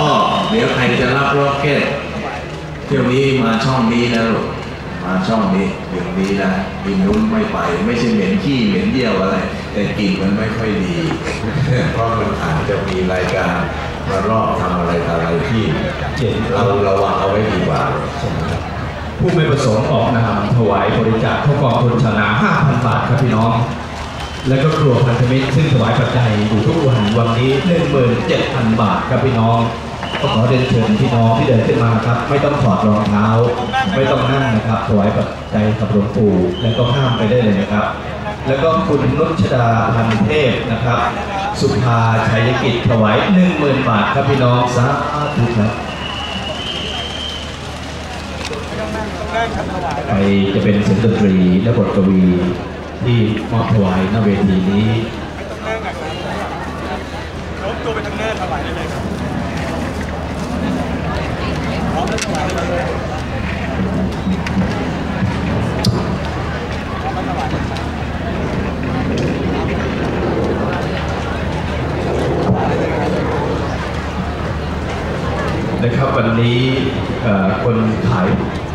อ๋อเดี๋ยวใครจะรับร็อกเก็ตเที่ยวนี้มาช่องนี้นะลูกมาช่องนี้เดี๋ยวนี้นะกินนู้นไม่ไป ไม่ใช่เหม็นขี้เหม็นเยี่ยวอะไร แต่กลิ่นมันไม่ค่อยดีเพราะมันอาจจะมีรายการมารอบทำอะไรอะไรที่เราระวังเอาไว้ดีกว่าผู้ไม่ประสงค์ออกนามถวายบริจาคเข้ากองทุนชนา5,000 บาทครับพี่น้อง และก็ครัวพันธมิตรซึ่งถวายปัจจัยอยู่ทุกวันวันนี้17,000บาทครับพี่น้องก็ขอเรียนเชิญพี่น้องที่เดินขึ้นมาครับ ไม่ต้องถอดรองเท้า ไม่ต้องนั่งนะครับถวายปัจจัยกับหลวงปู่แล้วก็ข้ามไปได้เลยนะครับ แล้วก็คุณนุชดาพันเทพนะครับ สุภาชัยกิจถวาย10,000บาทครับพี่น้องสาธุครับไปจะเป็นเสียงดนตรีและบทกวี ที่มอบถวายณเวทีนี้โน้มตัวไปทางหน้าถวายได้เลยครับพร้อมแล้วถวายได้เลยพร้อมแล้วถวายได้เลยนะครับวันนี้คนขาย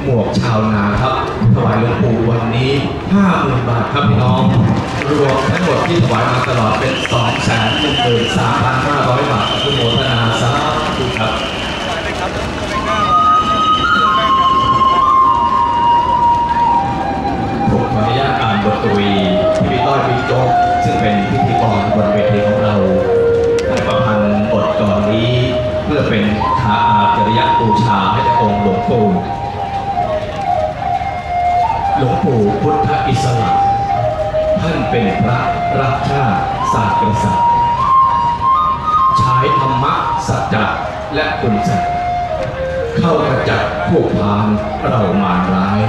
หมวกชาวนาครับ ถวายหลวงปู่วันนี้50,000บาทครับพี่น้อง รวมทั้งหมดที่ถวายมาตลอดเป็น2 1 3 5 0 0บาทคุณโมทนาสาธุครับถวายเลยครับไปหน้าผมขออนุญาตอ่านบทกวีที่พี่ต้อยพี่โจ๊กซึ่งเป็นพิธีกรบนเวทีของเราได้ประพันธ์บทกลอนนี้ เพื่อเป็นคาอาจริยบูชาให้องค์หลวงปู่ หลวงปู่พุทธอิสระ ท่านเป็นพระรักชาติศาสตร์กษัตริย์ใช้ธรรมะสัจจะและคุณสัจเข้ากระจัดพวกพานเรามารร้าย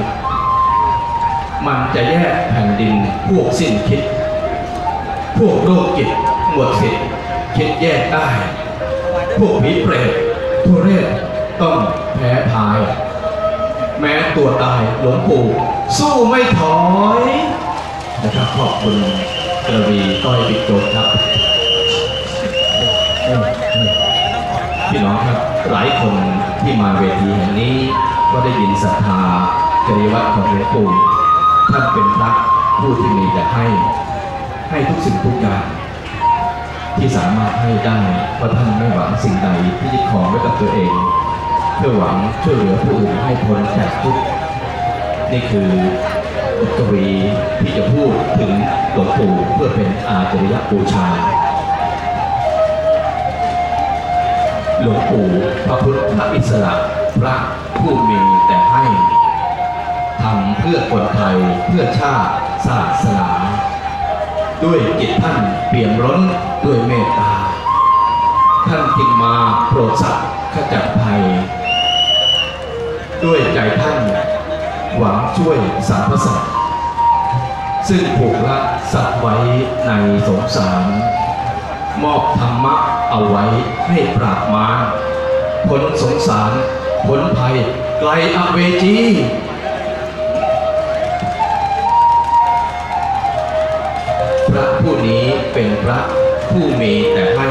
มันจะแยกแผ่นดินพวกสิ้นคิด พวกโรคจิตหมดสิทธิ์คิดแยกได้ พวกผีเปรตทุเรศต้องแพ้พาย แม้ตัวตายหลวงปู่ สู้ไม่ถอยนะครับขอบคุณกระวีต้อยบิ๊กโจ๊กครับ พี่น้องครับหลายคนที่มาเวทีแห่งนี้ก็ได้ยินศรัทธาจริยวัตรของหลวงปู่ท่านเป็นพระผู้ที่มีแต่ให้ ให้ทุกสิ่งทุกอย่างที่สามารถให้ได้เพราะท่านไม่หวังสิ่งใดที่ยึดของไว้กับตัวเอง เพื่อหวังช่วยเหลือผู้อื่นให้พ้นจากทุกข์ นี่คือบทกวีที่จะพูดถึงหลวงปู่เพื่อเป็นอาจริยบูชา หลวงปู่พระพุทธอิสระพระผู้มีแต่ให้ทำเพื่อคนไทยเพื่อชาติศาสนา ด้วยจิตท่านเปี่ยมล้นด้วยเมตตา ท่านจึงมาโปรดสัตว์ขจัดภัย ด้วยใจท่าน หวังช่วยสรรพสัตว์ซึ่งผูกละสัตว์ไว้ในสงสาร มอบธรรมะเอาไว้ให้ปราบมารพ้นสงสารพ้นภัยไกลอเวจีพระผู้นี้เป็นพระผู้มีแต่ให้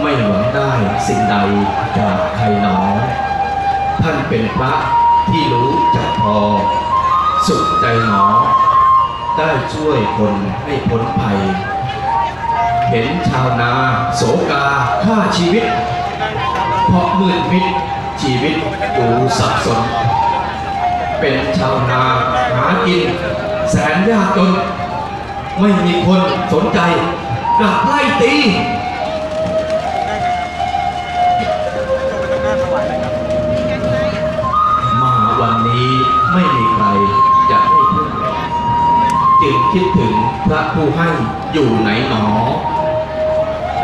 ไม่หวังได้สิ่งใดจากใครหนอ ท่านเป็นพระ ที่รู้จักพอ สุขใจหนอ ได้ช่วยคนให้พ้นภัย เห็นชาวนาโสกาฆ่าชีวิต เพราะมืดมิดชีวิตดูสับสน เป็นชาวนาหากิน แสนยากจน ไม่มีคนสนใจกับไล่ตี คิดถึงพระผู้ให้อยู่ไหนหนอ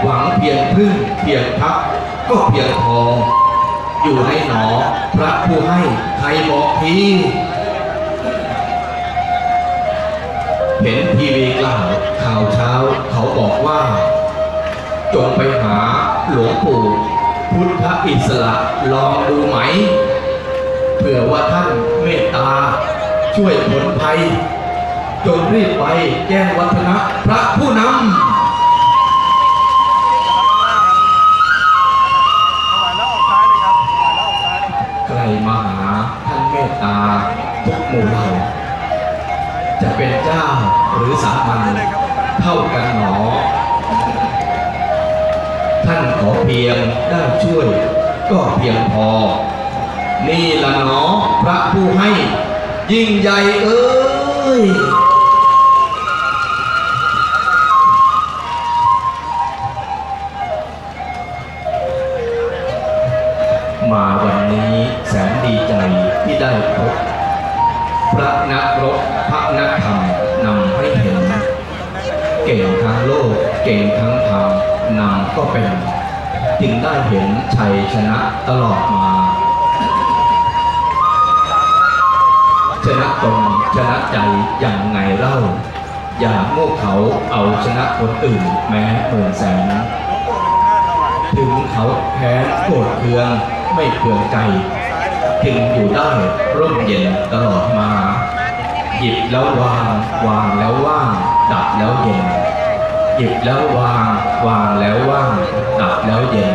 หวังเพียงพึ่งเพียงพักก็เพียงพอ อยู่ในหนอ พระผู้ให้ใครบอกทีเห็นทีวีกล่าวข่าวเช้าเขาบอกว่า จงไปหาหลวงปู่พุทธอิสระลองดูไหม เผื่อว่าท่านเมตตาช่วยผลภัย จนรีบไปแก้งวัฒนะพระผู้นำใมาหาท่านเมตตาทุกหมู่เหล่าจะเป็นเจ้าหรือสามัญเท่ากันหนอ ท่านขอเพียงได้ช่วย ก็เพียงพอ นี่ละหนอพระผู้ให้ ยิ่งใหญ่เอ้ย พบพระนักรบพระนักธรรมนำให้เห็น เก่งทั้งโลก เก่งทั้งธรรมนำก็เป็น จึงได้เห็นชัยชนะตลอดมา ชนะตนชนะใจอย่างไงเล่า อย่าโง่เขาเอาชนะคนอื่นแม้หมื่นแสน ถึงเขาแค้โกรธเคืองไม่เคืองใจ จึงอยู่ได้ร่มเย็นตลอดมา หยิบแล้ววางวางแล้วว่างดับแล้วเย็น หยิบแล้ววางวางแล้วว่างดับแล้วเย็น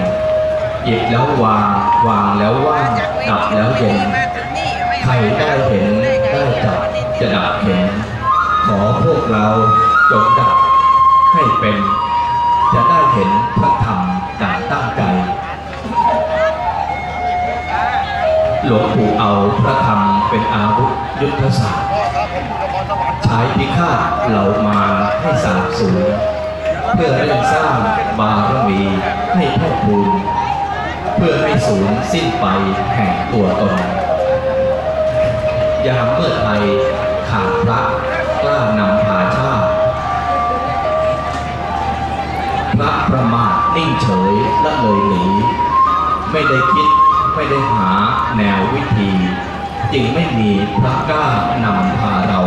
หยิบแล้ววางวางแล้วว่างดับแล้วเย็นใครได้เห็นได้จับจะดับเห็น ขอพวกเราจงดับให้เป็น หลวงปู่เอาพระธรรมเป็นอาวุธยุทธศาสตร์ใช้พิฆาตเหล่ามาให้สาบสูญเพื่อเร่งสร้างบารมีให้เพ่พูนเพื่อให้สูญสิ้นไปแห่งตัวตนยามเมื่อไทยขาดพระกล้านำพาชาติพระประมาทนิ่งเฉยละเลยหนีไม่ได้คิด ไม่ได้หาแนววิธี จึงไม่มีพระกล้านำพาเรา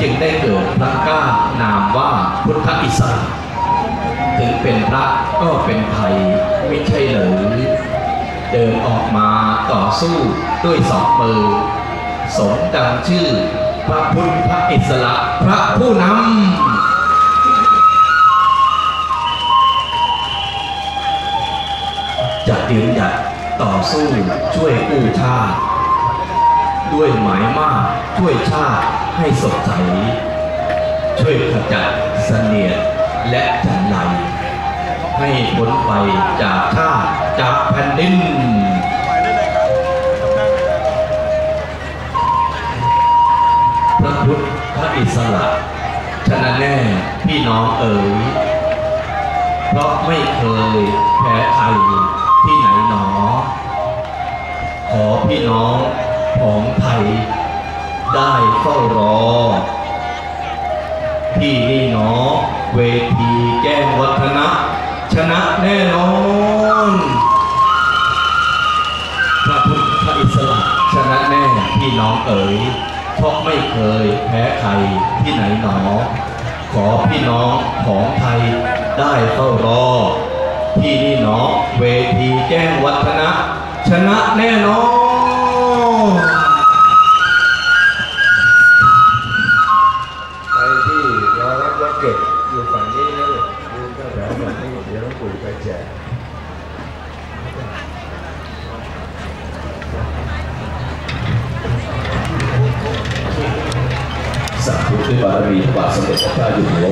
จึงได้เกิดพระกล้านามว่าพุทธอิสระถึงเป็นพระก็เป็นไทยไม่ใช่หรือเดินออกมาต่อสู้ด้วยสองมือ สมดังชื่อ พระพุทธอิสระพระผู้นำจะยืนหยัด ต่อสู้ช่วยกู้ชาติ ด้วยหมายมากช่วยชาติให้สดใส ช่วยขจัดเสนียดและจันไรให้พ้นไปจากชาติจากแผ่นดินพระพุทธพระอิสระฉะนั้นแน่พี่น้องเอ๋ยเพราะไม่เคยแพ้ใคร ที่ไหนหนอ ขอพี่น้องของไทยได้เฝ้ารอ ที่นี่หนอ เวทีแก้งวัฒนะ ชนะแน่นอนพระพุทธอิสระชนะแน่พี่น้องเอ๋ยเพราะไม่เคยแพ้ใครที่ไหนหนอ ขอพี่น้องของไทยได้เฝ้ารอ ที่นี่หนอ เวทีแจ้งวัฒนะ ชนะแน่นอนใครที่รอรับรถเก็บอยู่ฝั่งนี้นะลูกยืนแถวฝั่งนี้เดี๋ยวหลวงปู่ไปแจกสาธุด้วยบารมีพระบาทสมเด็จพระเจ้าอยู่หัว